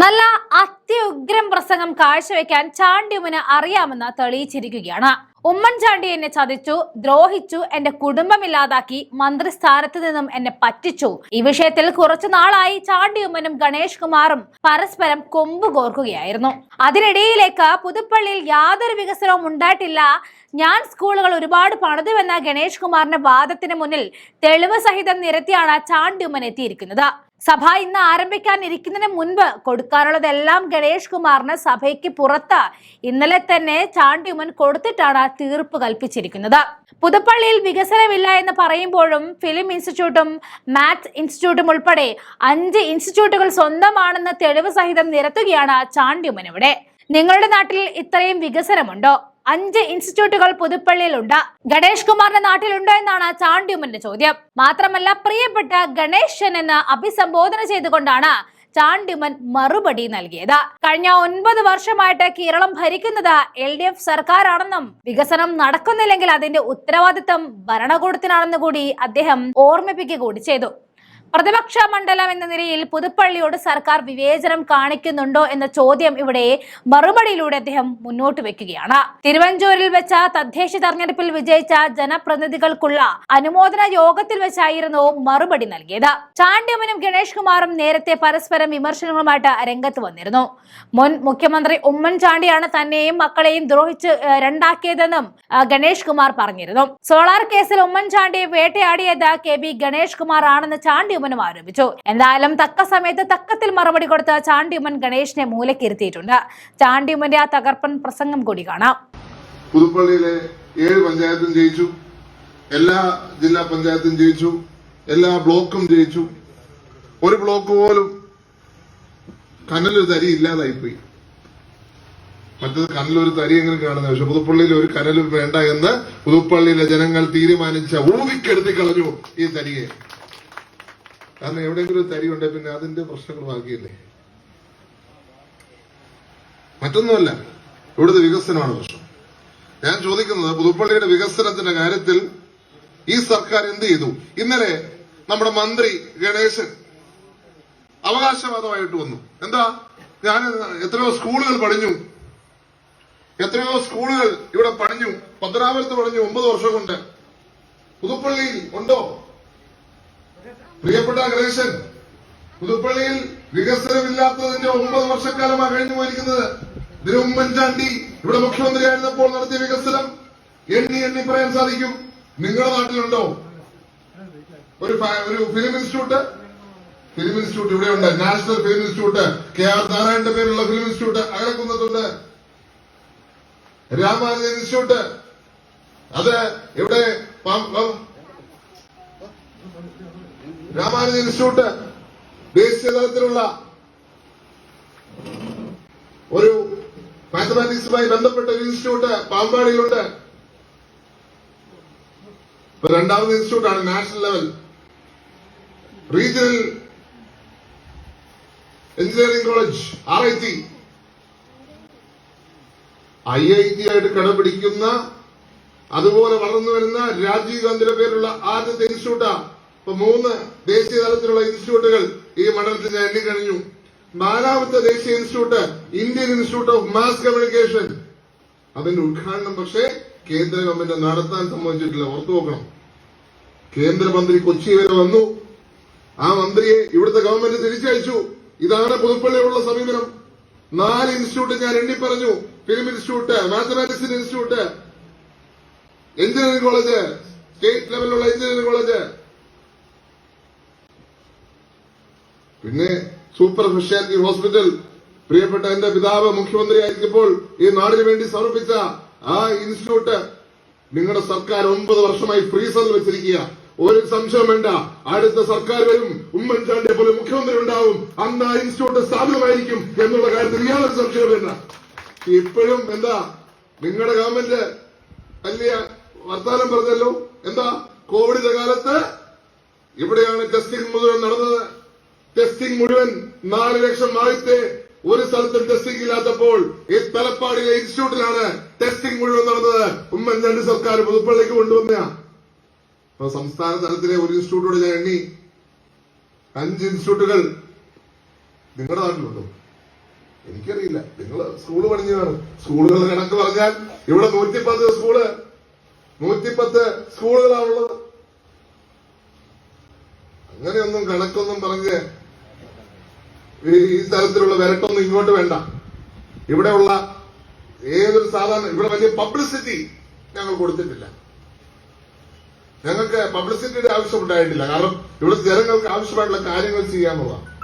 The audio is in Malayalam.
നല്ല അത്യുഗ്രം പ്രസംഗം കാഴ്ചവെക്കാൻ ചാണ്ടിയുമന് അറിയാമെന്ന് തെളിയിച്ചിരിക്കുകയാണ്. ഉമ്മൻചാണ്ടി എന്നെ ചതിച്ചു ദ്രോഹിച്ചു എന്റെ കുടുംബമില്ലാതാക്കി മന്ത്രിസ്ഥാനത്ത് നിന്നും എന്നെ പറ്റിച്ചു. ഈ വിഷയത്തിൽ കുറച്ചു നാളായി ചാണ്ടിയുമ്മനും ഗണേഷ് കുമാറും പരസ്പരം കൊമ്പ് കോർക്കുകയായിരുന്നു. അതിനിടയിലേക്ക് പുതുപ്പള്ളിയിൽ യാതൊരു വികസനവും ഉണ്ടായിട്ടില്ല. ഞാൻ സ്കൂളുകൾ ഒരുപാട് പണിതുവെന്ന ഗണേഷ് കുമാറിന്റെ വാദത്തിന് മുന്നിൽ തെളിവ് സഹിതം നിരത്തിയാണ് ചാണ്ടിയുമ്മൻ എത്തിയിരിക്കുന്നത്. സഭ ഇന്ന് ആരംഭിക്കാനിരിക്കുന്നതിന് മുൻപ് കൊടുക്കാനുള്ളതെല്ലാം ഗണേഷ് കുമാറിന് സഭയ്ക്ക് പുറത്ത് ഇന്നലെ തന്നെ ചാണ്ടിയുമൻ കൊടുത്തിട്ടാണ് തീർപ്പ് കൽപ്പിച്ചിരിക്കുന്നത്. പുതുപ്പള്ളിയിൽ വികസനമില്ല എന്ന് പറയുമ്പോഴും ഫിലിം ഇൻസ്റ്റിറ്റ്യൂട്ടും മാത്സ് ഇൻസ്റ്റിറ്റ്യൂട്ടും ഉൾപ്പെടെ അഞ്ച് ഇൻസ്റ്റിറ്റ്യൂട്ടുകൾ സ്വന്തമാണെന്ന് തെളിവ് സഹിതം നിരത്തുകയാണ് ചാണ്ടിയുമൻ ഇവിടെ. നിങ്ങളുടെ നാട്ടിൽ ഇത്രയും വികസനമുണ്ടോ? അഞ്ച് ഇൻസ്റ്റിറ്റ്യൂട്ടുകൾ പുതുപ്പള്ളിയിലുണ്ട്. ഗണേഷ് കുമാറിന്റെ നാട്ടിലുണ്ടോ എന്നാണ് ചാണ്ടിയുമ്മന്റെ ചോദ്യം. മാത്രമല്ല പ്രിയപ്പെട്ട ഗണേശൻ എന്ന് അഭിസംബോധന ചെയ്തുകൊണ്ടാണ് ചാണ്ടിമൻ മറുപടി നൽകിയത്. കഴിഞ്ഞ ഒൻപത് വർഷമായിട്ട് കേരളം ഭരിക്കുന്നത് എൽ ഡി എഫ് സർക്കാരാണെന്നും വികസനം നടക്കുന്നില്ലെങ്കിൽ അതിന്റെ ഉത്തരവാദിത്തം ഭരണകൂടത്തിനാണെന്ന് കൂടി അദ്ദേഹം ഓർമ്മിപ്പിക്കുക കൂടി ചെയ്തു. പ്രതിപക്ഷ മണ്ഡലം എന്ന നിലയിൽ പുതുപ്പള്ളിയോട് സർക്കാർ വിവേചനം കാണിക്കുന്നുണ്ടോ എന്ന ചോദ്യം ഇവിടെ മറുപടിയിലൂടെ അദ്ദേഹം മുന്നോട്ട് വെക്കുകയാണ്. തിരുവഞ്ചൂരിൽ വെച്ച തദ്ദേശ തെരഞ്ഞെടുപ്പിൽ വിജയിച്ച ജനപ്രതിനിധികൾക്കുള്ള അനുമോദന യോഗത്തിൽ വെച്ചായിരുന്നു മറുപടി നൽകിയത്. ചാണ്ടിയമ്മനും ഗണേഷ് കുമാറും നേരത്തെ പരസ്പരം വിമർശനങ്ങളുമായിട്ട് രംഗത്ത് വന്നിരുന്നു. മുൻ മുഖ്യമന്ത്രി ഉമ്മൻചാണ്ടിയാണ് തന്നെയും മക്കളെയും ദ്രോഹിച്ച് രണ്ടാക്കിയതെന്നും ഗണേഷ് കുമാർ പറഞ്ഞിരുന്നു. സോളാർ കേസിൽ ഉമ്മൻചാണ്ടിയെ വേട്ടയാടിയത് കെ. ബി ഗണേഷ് കുമാർ ആണെന്ന് ചാണ്ടിയുമ്മനും ആരോപിച്ചു എന്തായാലും തക്ക സമയത്ത് തക്കത്തിൽ മറുപടി കൊടുത്ത ചാണ്ടിയുമ്മൻ ഗണേഷിനെ മൂലക്കിരുത്തിയിട്ടുണ്ട്. ചാണ്ടിയുമ്മന്റെ ആ തകർപ്പൻ പ്രസംഗം കൂടി കാണാം. പുതുപ്പള്ളിയിലെ ഏഴ് പഞ്ചായത്തും ജയിച്ചു. എല്ലാ ജില്ലാ പഞ്ചായത്തും ജയിച്ചു. എല്ലാ ബ്ലോക്കും ജയിച്ചു. ഒരു ബ്ലോക്ക് പോലും കനലൊരു തരി ഇല്ലാതായിപ്പോയി. മറ്റത് കനലൊരു തരിയെങ്കിലും കാണുന്നത് പക്ഷെ പുതുപ്പള്ളിയിൽ ഒരു കനലും വേണ്ട എന്ന് പുതുപ്പള്ളിയിലെ ജനങ്ങൾ തീരുമാനിച്ച ഊതിക്കെടുത്തി കളഞ്ഞു ഈ തരിയെ. കാരണം എവിടെയെങ്കിലും തരി ഉണ്ടെങ്കിൽ പിന്നെ അതിന്റെ പ്രശ്നങ്ങൾ ബാക്കിയല്ലേ? മറ്റൊന്നുമല്ല ഇവിടുത്തെ വികസനമാണ് പ്രശ്നം. ഞാൻ ചോദിക്കുന്നത് പുതുപ്പള്ളിയുടെ വികസനത്തിന്റെ കാര്യത്തിൽ ഈ സർക്കാർ എന്ത് ചെയ്തു? ഇന്നലെ നമ്മുടെ മന്ത്രി ഗണേശൻ അവകാശവാദമായിട്ട് വന്നു. എന്താ? ഞാൻ എത്രയോ സ്കൂളുകൾ പണിഞ്ഞു. എത്രയോ സ്കൂളുകൾ ഇവിടെ പണിഞ്ഞു. പത്തനാപുരത്ത് പണിഞ്ഞു. ഒമ്പത് വർഷം കൊണ്ട്. പുതുപ്പള്ളിയിൽ ഉണ്ടോ? പ്രിയപ്പെട്ട ഗണേശൻ പുതുപ്പള്ളിയിൽ വികസനമില്ലാത്തതിന്റെ ഒമ്പത് വർഷക്കാലമാണ് കഴിഞ്ഞു പോയിരിക്കുന്നത്. ഇതിന് ഉമ്മൻചാണ്ടി ഇവിടെ മുഖ്യമന്ത്രിയായിരുന്നപ്പോൾ നടത്തിയ വികസനം എണ്ണി എണ്ണി പറയാൻ സാധിക്കും. നിങ്ങളുടെ നാട്ടിലുണ്ടോ? ഒരു ഒരു ഫിലിം ഇൻസ്റ്റിറ്റ്യൂട്ട് ഫിലിം ഇൻസ്റ്റിറ്റ്യൂട്ട് ഇവിടെയുണ്ട്. National film institute K R നാരായണന്റെ പേരുള്ള ഫിലിം ഇൻസ്റ്റിറ്റ്യൂട്ട് അകലക്കുന്നതുണ്ട്. രാമാനുജൻ ഇൻസ്റ്റിറ്റ്യൂട്ട് അത് ഇവിടെ രാമാനുജൻ ഇൻസ്റ്റിറ്റ്യൂട്ട് ദേശീയ തലത്തിലുള്ള ഒരു മാത്തമാറ്റിക്സുമായി ബന്ധപ്പെട്ട ഒരു ഇൻസ്റ്റിറ്റ്യൂട്ട് പാമ്പാടിയിലുണ്ട്. ഇപ്പൊ രണ്ടാമത് ഇൻസ്റ്റിറ്റ്യൂട്ടാണ് national level regional engineering college R I T I I T ആയിട്ട് കടപിടിക്കുന്ന അതുപോലെ വളർന്നു വരുന്ന രാജീവ് ഗാന്ധിയുടെ പേരുള്ള ആദ്യത്തെ ഇൻസ്റ്റിറ്റ്യൂട്ടാ ഇപ്പൊ മൂന്ന് ദേശീയ തലത്തിലുള്ള ഇൻസ്റ്റിറ്റ്യൂട്ടുകൾ ഈ മണ്ഡലത്തിൽ എണ്ണിക്കഴിഞ്ഞു. നാലാമത്തെ ദേശീയ institute Indian institute of mass communication അതിന്റെ ഉദ്ഘാടനം പക്ഷേ കേന്ദ്ര ഗവൺമെന്റ് നടത്താൻ സമ്മതിച്ചിട്ടില്ല. ഓർത്തു നോക്കണം കേന്ദ്രമന്ത്രി കൊച്ചി വരെ വന്നു. ആ മന്ത്രിയെ ഇവിടുത്തെ ഗവൺമെന്റ് തിരിച്ചയച്ചു. ഇതാണ് പുതുപ്പള്ളിയുള്ള സമീപനം. നാല് ഇൻസ്റ്റിറ്റ്യൂട്ട് ഞാൻ എണ്ണി പറഞ്ഞു film institute mathematics institute engineering college state ലെവലിലുള്ള എഞ്ചിനീയറിംഗ് കോളേജ് പിന്നെ സൂപ്പർ സ്പെഷ്യാലിറ്റി ഹോസ്പിറ്റൽ പ്രിയപ്പെട്ട എന്റെ പിതാവ് മുഖ്യമന്ത്രിയായിരിക്കുമ്പോൾ ഈ നാടിന് വേണ്ടി സമർപ്പിച്ച ആ ഇൻസ്റ്റിറ്റ്യൂട്ട് നിങ്ങളുടെ സർക്കാർ ഒമ്പത് വർഷമായി ഫ്രീസറിൽ വെച്ചിരിക്കുക. ഒരു സംശയം വേണ്ട. അടുത്ത സർക്കാർ വരും. ഉമ്മൻചാണ്ടിയെ പോലെ മുഖ്യമന്ത്രി ഉണ്ടാവും. അന്ന് ആ ഇൻസ്റ്റിറ്റ്യൂട്ട് സ്ഥാപിതമായിരിക്കും എന്നുള്ള കാര്യത്തിൽ യാതൊരു സംശയം വേണ്ട. ഇപ്പോഴും എന്താ നിങ്ങളുടെ ഗവൺമെന്റ് വലിയ വർത്താനം പറഞ്ഞല്ലോ? എന്താ? കോവിഡിന്റെ കാലത്ത് ഇവിടെയാണ് ടെസ്റ്റിംഗ് മുഴുവൻ നടന്നത്. മുഴുവൻ നാല് ലക്ഷം ആദ്യത്തെ ഒരു സ്ഥലത്തും ടെസ്റ്റിംഗ് ഇല്ലാത്തപ്പോൾ ഈ തലപ്പാടിയിലെ ഇൻസ്റ്റിറ്റ്യൂട്ടിലാണ് ടെസ്റ്റിംഗ് മുഴുവൻ നടന്നത്. ഉമ്മൻചാണ്ടി സർക്കാർ പുതുപ്പള്ളിക്ക് കൊണ്ടുവന്ന സംസ്ഥാന തലത്തിലെ ഒരു ഇൻസ്റ്റിറ്റ്യൂട്ടോട് ഞാൻ എണ്ണി. അഞ്ച് ഇൻസ്റ്റിറ്റ്യൂട്ടുകൾ നിങ്ങളുടെ നാട്ടിലുണ്ടോ? എനിക്കറിയില്ല. നിങ്ങൾ സ്കൂൾ പണിഞ്ഞതാണ് സ്കൂളുകളുടെ കണക്ക് പറഞ്ഞാൽ ഇവിടെ നൂറ്റിപ്പത്ത് സ്കൂൾ നൂറ്റിപ്പത്ത് സ്കൂളുകളാണുള്ളത് അങ്ങനെയൊന്നും കണക്കൊന്നും പറഞ്ഞ് ഈ തരത്തിലുള്ള വരട്ടൊന്നും ഇങ്ങോട്ട് വേണ്ട. ഇവിടെയുള്ള ഏതൊരു സാധാരണ ഇവിടെ വലിയ പബ്ലിസിറ്റി ഞങ്ങൾ കൊടുത്തിട്ടില്ല. ഞങ്ങൾക്ക് പബ്ലിസിറ്റിയുടെ ആവശ്യമുണ്ടായിട്ടില്ല കാരണം ഇവിടെ ജനങ്ങൾക്ക് ആവശ്യമായിട്ടുള്ള കാര്യങ്ങൾ ചെയ്യാന്നുള്ളതാണ്